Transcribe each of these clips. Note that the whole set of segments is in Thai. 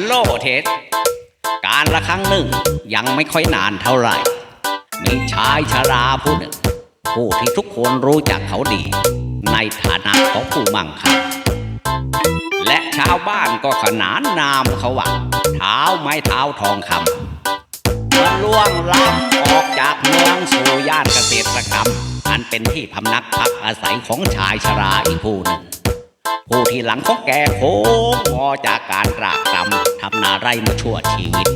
ฮัลโลเทส การละครั้งหนึ่งยังไม่ค่อยนานเท่าไหร่ มีชายชราผู้หนึ่ง ผู้ที่ทุกคนรู้จักเขาดี ในฐานะของผู้มั่งคั่งและชาวบ้านก็ขนานนามเขาว่าเท้าไม้เท้าทองคำเมื่อล่วงล้ำออกจากเมืองสู่ย่านเกษตรกรรม อันเป็นที่พำนักพักอาศัยของชายชราอีกผู้หนึ่ง ผู้ที่หลังของแกโค้งงอจากการกรากรำทำนาไร่มาชั่วชีวิต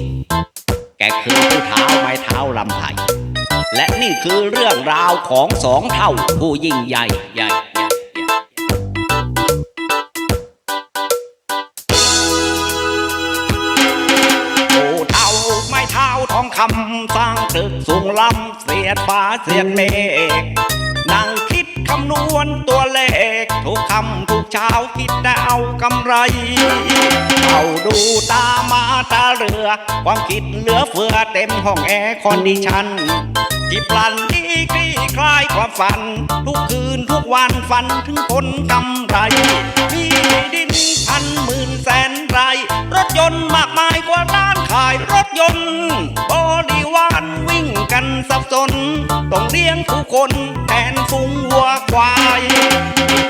แกคือผู้เท้าไม้เท้าลำไผ่และนี่คือเรื่องราวของสองเท่าผู้ยิ่งใหญ่ใหญ่ใหญ่ใหญ่ผู้เท่าไม้เท้าทองคำสร้างตึกสูงล้ำเสียดฟ้าเสียดเมฆ คำนวณตัวเลข ทุกคำทุกเช้าคิดแต่เอากำไร เอาดูตามาตาเรือ ความคิดเหลือเฟือเต็มห้องแอร์คอนดิชันที่พลันนี้คลี่คลายความฝัน ทุกคืนทุกวันฝันถึงผลกำไร มีดินพันหมื่นแสนไร รถยนต์มากมายกว่าร้านขายรถยนต์บริวารวิ่งกันสับสน ต้องเลี้ยงผู้คนแทนฝูงวัวควาย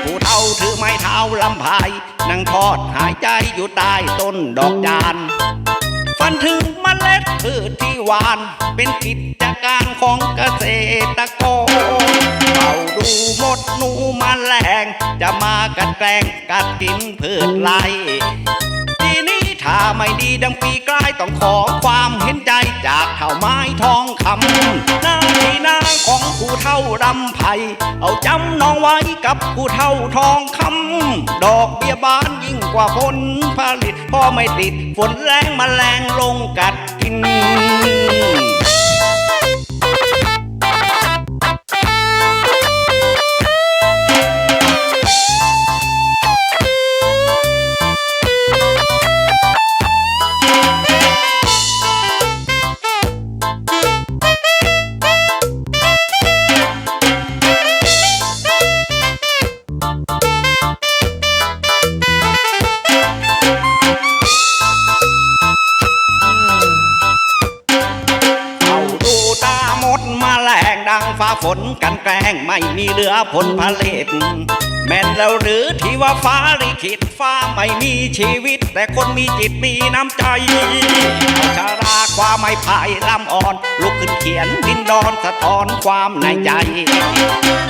ผู้เฒ่าถือไม้เท้าลำพายนั่งทอดหายใจอยู่ใต้ต้นดอกจานฝันถึงเมล็ดพืชที่หวาน เป็นกิจการของเกษตรกรเฝ้าดูหมดหนูแมาแรงจะมากัดแกล้งกัดกินพืชไรทีนี้ถ้าไม่ดีดังปีกลายต้องขอความเห็นใจจากเท่าไม้ทองคำ เอารำไผ่เอาจำน้องไว้กับผู้เท่าทองคำดอกเบี้ยบานยิ่งกว่าผลผลิตพ่อไม่ติดฝนแรงมาแรงลงกัดกิน ฝนกันแกล้งไม่มีเหลือผลผลิต แม่นแล้วหรือที่ว่าฟ้าลิขิตฟ้าไม่มีชีวิต แต่คนมีจิตมีน้ำใจชาราความไม่พายลำอ่อน ลุกขึ้นเขียนดินดอนสะท้อนความในใจ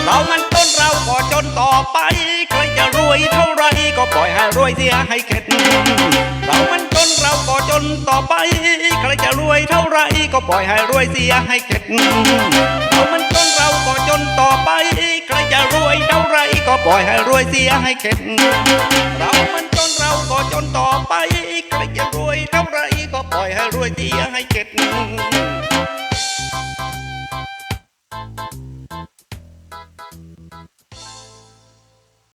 เรามันต้นเราก็จนต่อไปใครจะรวยเท่าไรก็ปล่อยให้รวยเสียให้เข็ดเรามันจนเราก็จนต่อไป ใครจะรวยเท่าไรก็ปล่อยให้รวยเสียให้เข็ด ปล่อยให้รวยเสียให้เข็ด ร